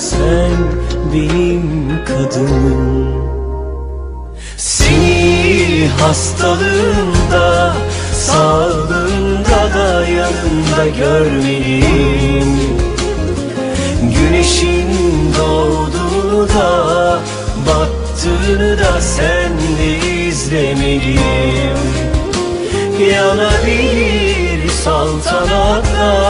sen benim kadınım. Seni hastalığında sağlığında da yanında görmeliyim. Güneşin doğduğunu da battığını da sen de izlemeliyim. Yanabilir saltanatlar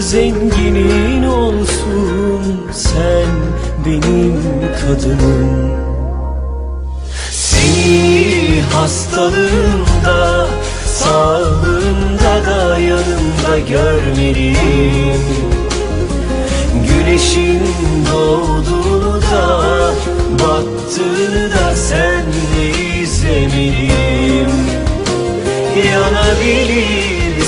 zenginin olsun Sen benim kadınım. Seni hastalığında Sağlığında da yanımda görmeliyim Güneşin doğduğunu da Battığını da sen de izlemeliyim Yanabilir